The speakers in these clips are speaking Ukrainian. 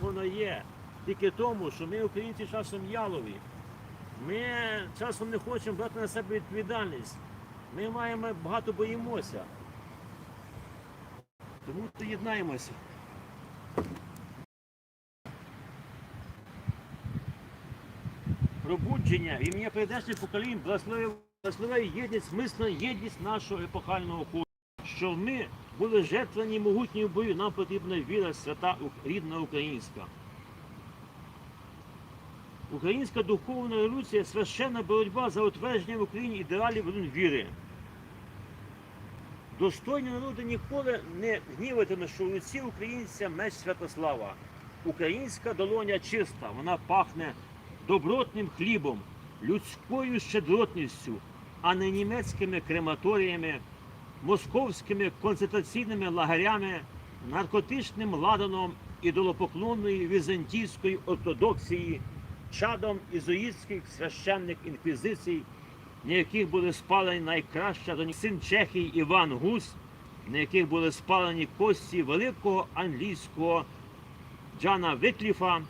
Воно є тільки тому, що ми, українці, часом ялові. Ми часом не хочемо брати на себе відповідальність. Ми маємо багато боїмося. Тому то єднаємося. Пробудження в ім'я прийдешніх поколінь благословляє єдність, мисна єдність нашого епохального ходу. Що ми були жертвені могутньою бою, нам потрібна віра свята рідна українська. Українська духовна революція священна боротьба за утвердження в Україні ідеалів віри. Достойні народи ніколи не гніватиме, що в руці українця меч Святослава. Українська долоня чиста, вона пахне добротним хлібом, людською щедротністю, а не німецькими крематоріями, московськими концентраційними лагерями, наркотичним ладаном ідолопоклонної візантійської ортодоксії, чадом ізоїстських священних інквізицій, на яких були спалені найкраща до син Чехії Іван Гус, на яких були спалені кості великого англійського Джана Викліфа,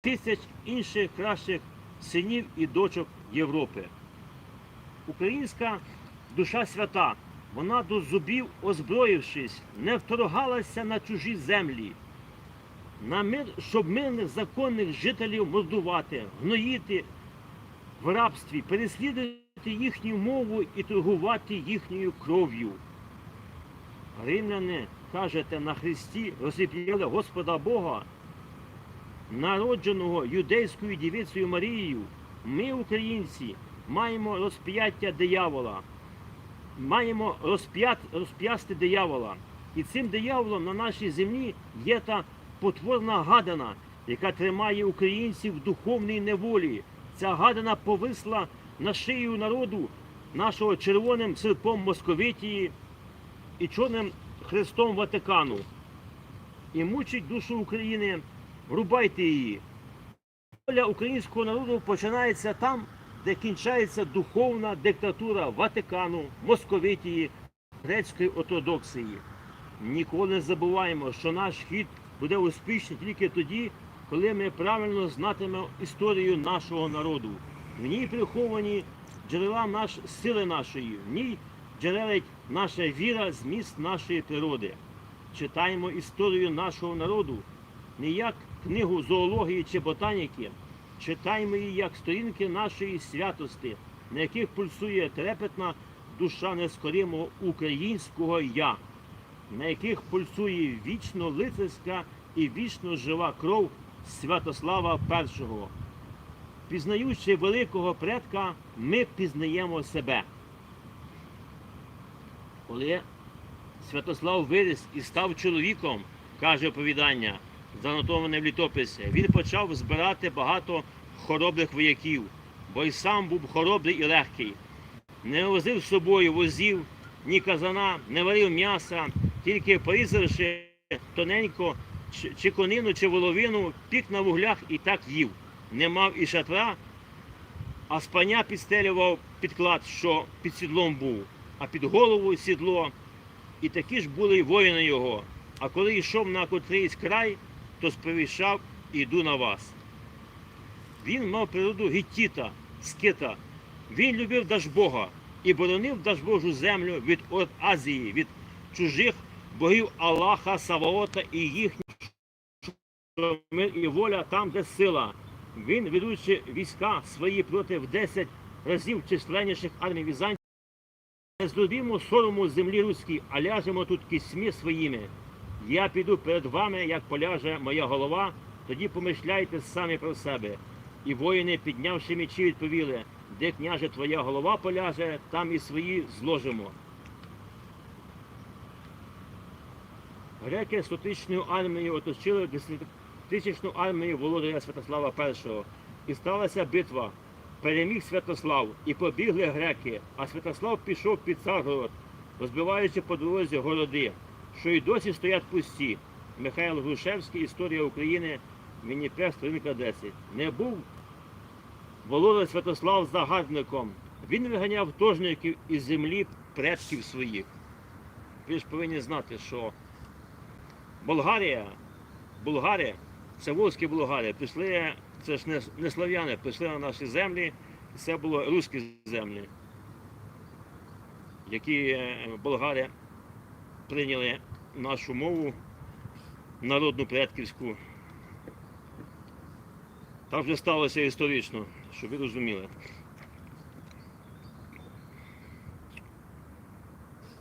тисяч інших кращих синів і дочок Європи. Українська душа свята, вона до зубів озброївшись, не вторгалася на чужі землі, на мир, щоб мирних законних жителів мордувати, гноїти в рабстві, переслідувати їхню мову і торгувати їхньою кров'ю. Римляни, кажете, на Христі розіп'яли Господа Бога, народженого юдейською дівицею Марією, ми, українці, маємо розп'яття диявола, маємо розп'ясти диявола. І цим дияволом на нашій землі є та потворна гадана, яка тримає українців в духовній неволі. Ця гадана повисла на шию народу нашого червоним серпом Московитії і чорним хрестом Ватикану. І мучить душу України, врубайте її. Воля українського народу починається там, де кінчається духовна диктатура Ватикану, Московитії, грецької ортодоксії. Ніколи не забуваємо, що наш хід буде успішний тільки тоді, коли ми правильно знатимемо історію нашого народу. В ній приховані джерела наш, сили нашої, в ній джерелить наша віра, зміст нашої природи. Читаємо історію нашого народу не як книгу зоології чи ботаніки, читаємо її як сторінки нашої святості, на яких пульсує трепетна душа нескорімого українського я, на яких пульсує вічно лицарська і вічно жива кров Святослава І. Пізнаючи великого предка, ми пізнаємо себе. Коли Святослав виріс і став чоловіком, каже оповідання, занотоване в літописі, він почав збирати багато хоробрих вояків, бо й сам був хоробрий і легкий. Не возив з собою возів, ні казана, не варив м'яса, тільки порізавши тоненько чи- конину, чи воловину, пік на вуглях і так їв. Не мав і шатра, а спаня підстелював підклад, що під сідлом був, а під голову сідло. І такі ж були воїни його. А коли йшов на котрийсь край, то сповіщав іду на вас. Він мав природу гіттіта, скита. Він любив Дажбога і боронив Дажбожу землю від От Азії, від чужих богів Аллаха, Саваота і їхніх і воля там, де сила. Він, ведучи війська свої проти в 10 разів численніших армій Візантії, не зробімо сорому землі руській, а ляжемо тут кісьми своїми. Я піду перед вами, як поляже моя голова, тоді помишляйте самі про себе. І воїни, піднявши мечі, відповіли, де княже твоя голова поляже, там і свої зложимо. Греки сотичною армією оточили десятитисячну армію володаря Святослава І. І сталася битва. Переміг Святослав і побігли греки, а Святослав пішов під Царгород, розбиваючи по дорозі городи, що й досі стоять пусті. Михайло Грушевський, Історія України, Мініпер, сторінка 10. Не був володар Святослав загарбником. Він виганяв тожників із землі предків своїх. Ви ж повинні знати, що Болгарія, Болгарія це вольські болгари, прийшли, це ж не, не слав'яни, прийшли на наші землі, це було руські землі, які е, болгари прийняли нашу мову народну предківську. Так вже сталося історично, щоб ви розуміли.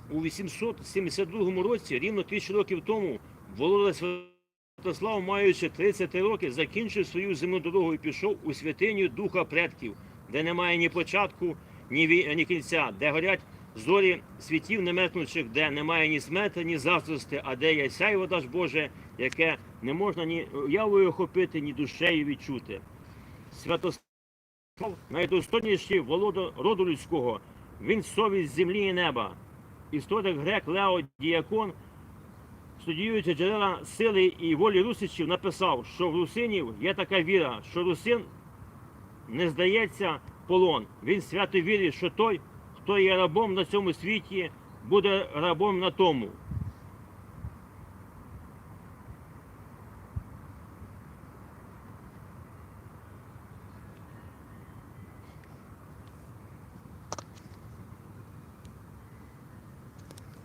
У 872 році, рівно тисячу років тому, Володар Святослав, маючи 30 років, закінчив свою земну дорогу і пішов у святиню Духа предків, де немає ні початку, ні, ві- ні кінця, де горять зорі світів неметнучих, де немає ні смерти, ні заздрости, а де є сяйво даж Боже, яке не можна ні уявою охопити, ні душею відчути. Святослав найдостойніший володар роду людського, він совість землі і неба. Історик грек Лео Діакон, студіюючи джерела сили і волі русичів, написав, що в русинів є така віра, що русин не здається полон. Він свято вірить, що той, хто є рабом на цьому світі, буде рабом на тому.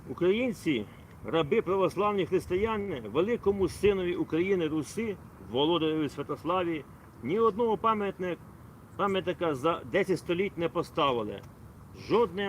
Українці, раби православні християни, великому синові України Руси, Володареві Святославі, ні одного пам'ятник- пам'ятника за 10 століть не поставили. Жодним